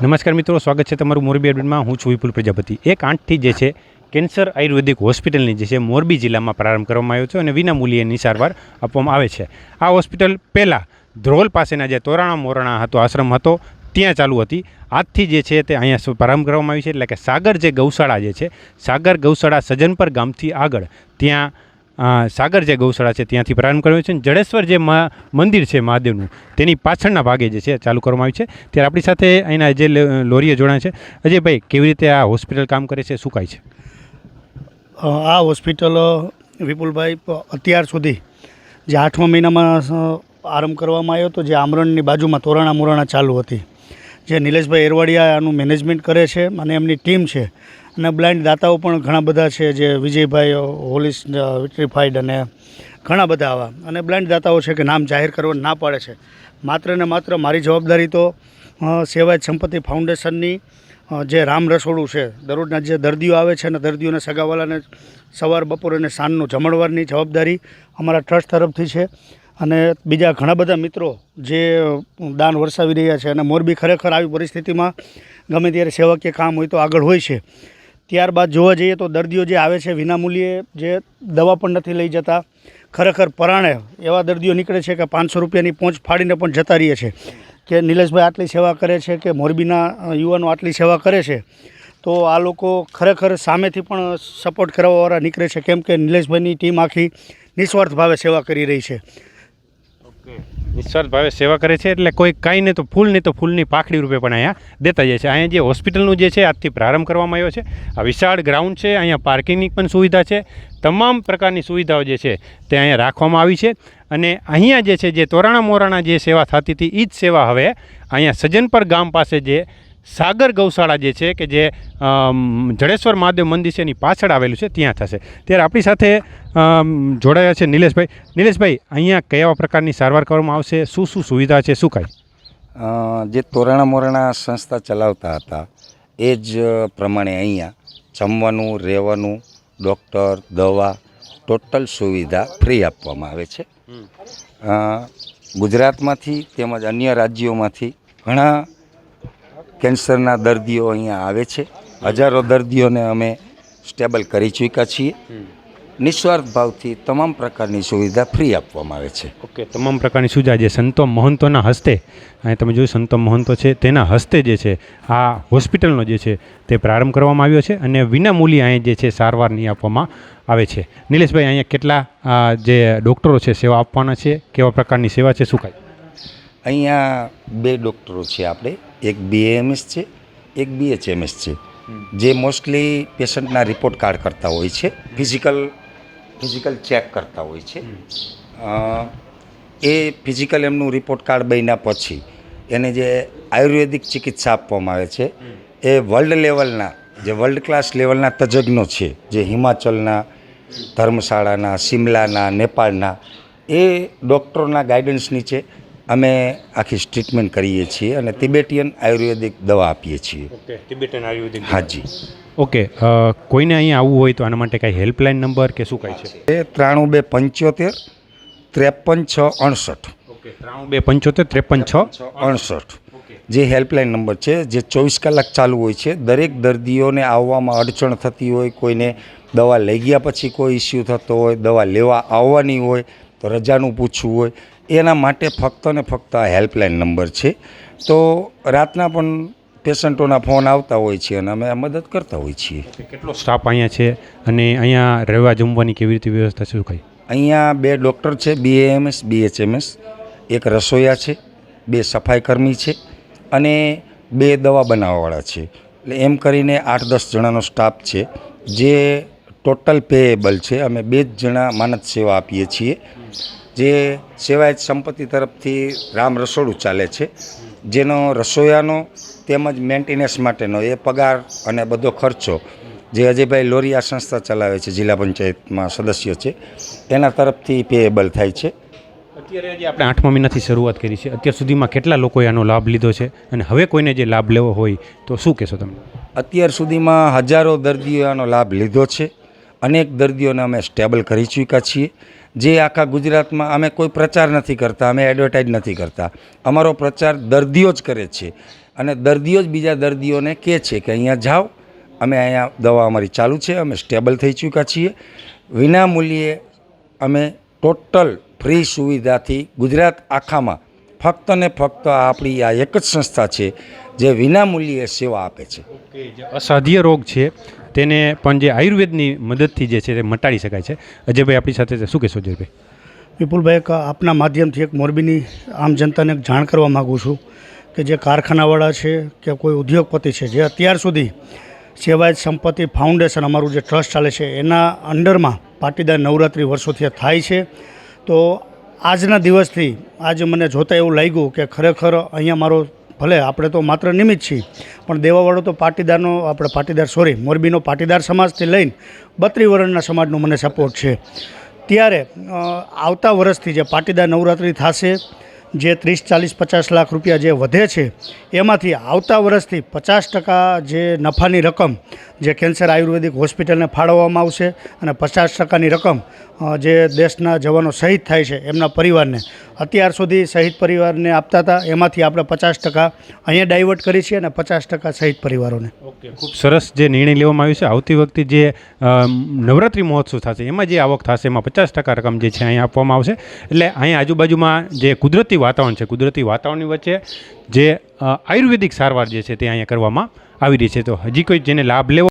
નમસ્કાર મિત્રો, સ્વાગત છે તમારું મોરબી અપડેટમાં હું છું વિપુલ પ્રજાપતિ. એક આઠથી જે છે, કેન્સર આયુર્વેદિક હોસ્પિટલની જે છે, મોરબી જિલ્લામાં પ્રારંભ કરવામાં આવ્યો છે અને વિના મૂલ્યેની સારવાર આપવામાં આવે છે. આ હોસ્પિટલ પહેલાં ધ્રોલ પાસેના જે તોરાણા મોરાણા હતો, આશ્રમ હતો, ત્યાં ચાલુ હતી. આજથી જે છે, તે અહીંયા પ્રારંભ કરવામાં આવી છે. એટલે કે સાગર જે ગૌશાળા જે છે, સાગર ગૌશાળા સજનપર ગામથી આગળ, ત્યાં સાગર જે ગૌશાળા છે ત્યાંથી પ્રારંભ કર્યો છે જડેશ્વર જે મંદિર છે મહાદેવનું, તેની પાછળના ભાગે જે છે, ચાલુ કરવામાં આવ્યું છે. ત્યારે આપણી સાથે અહીંના જે લોરીએ જોડાણ છે. અજયભાઈ, કેવી રીતે આ હોસ્પિટલ કામ કરે છે, શું કાંઈ છે? આ હોસ્પિટલ વિપુલભાઈ અત્યાર સુધી જે આઠમા મહિનામાં આરંભ કરવામાં આવ્યો હતો, જે આમરણની બાજુમાં તોરણા મોરણા ચાલુ હતી. જે નિલેશભાઈ એરવાડિયા આનું મેનેજમેન્ટ કરે છે અને એમની ટીમ છે. અને બ્લાઇન્ડ દાતાઓ પણ ઘણા બધા છે જે વિજયભાઈ હોલિસ વિટ્રીફાઈડ અને ઘણા બધા આવા. અને બ્લાઇન્ડ દાતાઓ છે કે નામ જાહેર કરવા ના પાડે છે. માત્ર ને માત્ર મારી જવાબદારી તો સેવાય સંપત્તિ ફાઉન્ડેશનની જે રામ રસોડું છે, દરરોજના જે દર્દીઓ આવે છે અને દર્દીઓને સગાવાલાને સવાર, બપોર અને સાંજનું જમણવારની જવાબદારી અમારા ટ્રસ્ટ તરફથી છે. અને બીજા ઘણા બધા મિત્રો જે દાન વરસાવી રહ્યા છે અને મોરબી ખરેખર આવી પરિસ્થિતિમાં ગમે ત્યારે સેવાકીય કામ હોય તો આગળ હોય છે. ત્યારબાદ જોવા જઈએ તો દર્દીઓ જે આવે છે વિનામૂલ્યે જે દવા પણ નથી લઈ જતા, ખરેખર પરાણે એવા દર્દીઓ નીકળે છે કે પાંચસો રૂપિયાની પહોંચ ફાડીને પણ જતા રહીએ છે. કે નિલેશભાઈ આટલી સેવા કરે છે કે મોરબીના યુવાનો આટલી સેવા કરે છે, તો આ લોકો ખરેખર સામેથી પણ સપોર્ટ કરવાવાળા નીકળે છે. કેમ કે નિલેશભાઈની ટીમ આખી નિસ્વાર્થ ભાવે સેવા કરી રહી છે. નિસ્વાર્થ ભાવે સેવા કરે છે એટલે કોઈ કાંઈ નહીં તો ફૂલ નહીં તો ફૂલની પાખડી રૂપે પણ અહીંયા દેતા જાય છે. અહીંયા જે હોસ્પિટલનું જે છે, આજથી પ્રારંભ કરવામાં આવ્યો છે. આ વિશાળ ગ્રાઉન્ડ છે, અહીંયા પાર્કિંગની પણ સુવિધા છે. તમામ પ્રકારની સુવિધાઓ જે છે, તે અહીંયા રાખવામાં આવી છે. અને અહીંયા જે છે, જે તોરાણા મોરાણા જે સેવા થતી હતી એ જ સેવા હવે અહીંયા સજ્જનપર ગામ પાસે જે સાગર ગૌશાળા જે છે કે જે જડેશ્વર મહાદેવ મંદિર છે એની પાછળ આવેલું છે ત્યાં થશે. ત્યારે આપણી સાથે જોડાયા છે નિલેશભાઈ. નિલેશભાઈ અહીંયા કયા પ્રકારની સારવાર કરવામાં આવશે? શું શું સુવિધા છે? શું કાંઈ? જે તોરણા મોરાણા સંસ્થા ચલાવતા હતા એ જ પ્રમાણે અહીંયા જમવાનું રહેવાનું ડૉક્ટર દવા ટોટલ સુવિધા ફ્રી આપવામાં આવે છે. ગુજરાતમાંથી તેમજ અન્ય રાજ્યોમાંથી ઘણા કેન્સરના દર્દીઓ અહીંયા આવે છે. હજારો દર્દીઓને અમે સ્ટેબલ કરી ચૂક્યા છીએ. નિસ્વાર્થ ભાવથી તમામ પ્રકારની સુવિધા ફ્રી આપવામાં આવે છે. ઓકે તમામ પ્રકારની સુવિધા જે સંતો મહંતોના હસ્તે અહીં તમે જોયું સંતો મહંતો છે તેના હસ્તે જે છે આ હોસ્પિટલનો જે છે તે પ્રારંભ કરવામાં આવ્યો છે અને વિના મૂલ્યે અહીં જે છે સારવારની આપવામાં આવે છે. નિલેશભાઈ અહીંયા કેટલા જે ડૉક્ટરો છે સેવા આપવાના છે? કેવા પ્રકારની સેવા છે? શું કાંઈ? અહીંયા બે ડૉક્ટરો છે આપણે. એક બીએએમએસ છે, એક બીએચએમએસ છે. જે મોસ્ટલી પેશન્ટના રિપોર્ટ કાર્ડ કરતા હોય છે ફિઝિકલ ફિઝિકલ ચેક કરતા હોય છે. એ ફિઝિકલ એમનું રિપોર્ટ કાર્ડ બન્યા પછી એને જે આયુર્વેદિક ચિકિત્સા આપવામાં આવે છે, એ વર્લ્ડ લેવલના જે વર્લ્ડ ક્લાસ લેવલના તજજ્ઞો છે, જે હિમાચલના, ધર્મશાળાના, શિમલાના, નેપાળના, એ ડૉક્ટરોના ગાઈડન્સ નીચે અમે આખી ટ્રીટમેન્ટ કરીએ છીએ અને તિબેટિયન આયુર્વેદિક દવા આપીએ છીએ. ઓકે તિબેટિયન આયુર્વેદિક હાજી. ઓકે કોઈને અહીંયા આવવું હોય તો આના માટે કાંઈ હેલ્પલાઇન નંબર કે શું કાંઈ છે? એ ત્રાણું બે પંચોતેર ત્રેપન છ અડસઠ. ઓકે. ત્રાણું બે પંચોતેર ત્રેપન છ અડસઠ. જે હેલ્પલાઇન નંબર છે જે ચોવીસ કલાક ચાલુ હોય છે દરેક દર્દીઓને આવવામાં અડચણ થતી હોય કોઈને દવા લઈ ગયા પછી કોઈ ઇસ્યુ થતો હોય દવા લેવા આવવાની હોય તો રજાનું પૂછવું હોય એના માટે ફક્ત ને ફક્ત આ હેલ્પલાઇન નંબર છે. તો રાતના પણ પેશન્ટોના ફોન આવતા હોય છે અને અમે મદદ કરતા હોઈએ છીએ. કેટલો સ્ટાફ અહીંયા છે અને અહીંયા રહેવા જમવાની કેવી રીતે વ્યવસ્થા છે શું કઈ? અહીંયા બે ડૉક્ટર છે બીએએમએસ બીએચએમએસ એક રસોઈયા છે બે સફાઈ કર્મી છે અને બે દવા બનાવવાવાળા છે. એટલે એમ કરીને આઠ દસ જણાનો સ્ટાફ છે જે ટોટલ પેએબલ છે. અમે બે જ જણા માનદ સેવા આપીએ છીએ. જે સેવાયત સંપત્તિ તરફથી રામ રસોડું ચાલે છે. જેનો રસોઈયાનો તેમજ મેન્ટેનન્સ માટેનો એ પગાર અને બધો ખર્ચો જે અજયભાઈ લોરિયા સંસ્થા ચલાવે છે જિલ્લા પંચાયતમાં સદસ્ય છે એના તરફથી પેએબલ થાય છે. અત્યારે જે આપણે આઠમા મહિનાથી શરૂઆત કરી છે. અત્યાર સુધીમાં કેટલા લોકોએ આનો લાભ લીધો છે અને હવે કોઈને જે લાભ લેવો હોય તો શું કહેશો તમે? અત્યાર સુધીમાં હજારો દર્દીઓ આનો લાભ લીધો છે. અનેક દર્દીઓને અમે સ્ટેબલ કરી ચૂક્યા છીએ. જે આખા ગુજરાતમાં અમે કોઈ પ્રચાર નથી કરતા, અમે એડવર્ટાઇઝ નથી કરતા. અમારો પ્રચાર દર્દીઓ જ કરે છે. અને દર્દીઓ જ બીજા દર્દીઓને કહે છે કે અહીંયા જાઓ, અમે અહીંયા દવા અમારી ચાલુ છે, અમે સ્ટેબલ થઈ ચૂક્યા છીએ. વિના મૂલ્યે અમે ટોટલ ફ્રી સુવિધાથી ગુજરાત આખામાં ફક્ત ને ફક્ત આપણી આ એક જ સંસ્થા છે જે વિનામૂલ્યે સેવા આપે છે. અસાધ્ય રોગ છે તેને પણ જે આયુર્વેદની મદદથી જે છે તે મટાડી શકાય છે. અજયભાઈ આપણી સાથે શું કહેશો અજયભાઈ? વિપુલભાઈ એક આપના માધ્યમથી એક મોરબીની આમ જનતાને એક જાણ કરવા માગું છું કે જે કારખાનાવાળા છે કે કોઈ ઉદ્યોગપતિ છે જે અત્યાર સુધી સેવાયત સંપત્તિ ફાઉન્ડેશન અમારું જે ટ્રસ્ટ ચાલે છે એના અંડરમાં પાટીદાર નવરાત્રિ વર્ષોથી થાય છે. તો આજના દિવસથી આજે મને જોતાં એવું લાગ્યું કે ખરેખર અહીંયા મારો ભલે આપણે તો માત્ર નિમિત્ત છીએ, પણ દેવાવાળો તો પાટીદારનો, આપણે પાટીદાર સોરી મોરબીનો પાટીદાર સમાજથી લઈને બત્રી વર્ણના સમાજનો મને સપોર્ટ છે. ત્યારે આવતા વર્ષથી જે પાટીદાર નવરાત્રિ થશે, જે ત્રીસ, ચાલીસ, પચાસ લાખ રૂપિયા જે વધે છે, એમાંથી આવતા વર્ષથી પચાસ ટકા જે નફાની રકમ, જે કેન્સર આયુર્વેદિક હોસ્પિટલને ફાળવવામાં આવશે અને પચાસ ટકાની રકમ જે દેશના જવાનો શહીદ થાય છે એમના પરિવારને. અત્યાર સુધી શહીદ પરિવારને આપતા હતા, એમાંથી આપણે પચાસ ટકા અહીંયા ડાયવર્ટ કરી છીએ અને પચાસ ટકા શહીદ પરિવારોને. ઓકે, ખૂબ સરસ જે નિર્ણય લેવામાં આવ્યો છે, આવતી વખતે જે નવરાત્રિ મહોત્સવ થશે, એમાં જે આવક થશે, એમાં પચાસ ટકા રકમ જે છે અહીંયા આપવામાં આવશે. એટલે અહીંયા આજુબાજુમાં જે કુદરતી વાતાવરણ છે, કુદરતી વાતાવરણની વચ્ચે જે આયુર્વેદિક સારવાર જે છે તે અહીંયા કરવામાં આવી રહી છે. તો હજી કોઈ જેને લાભ લેવો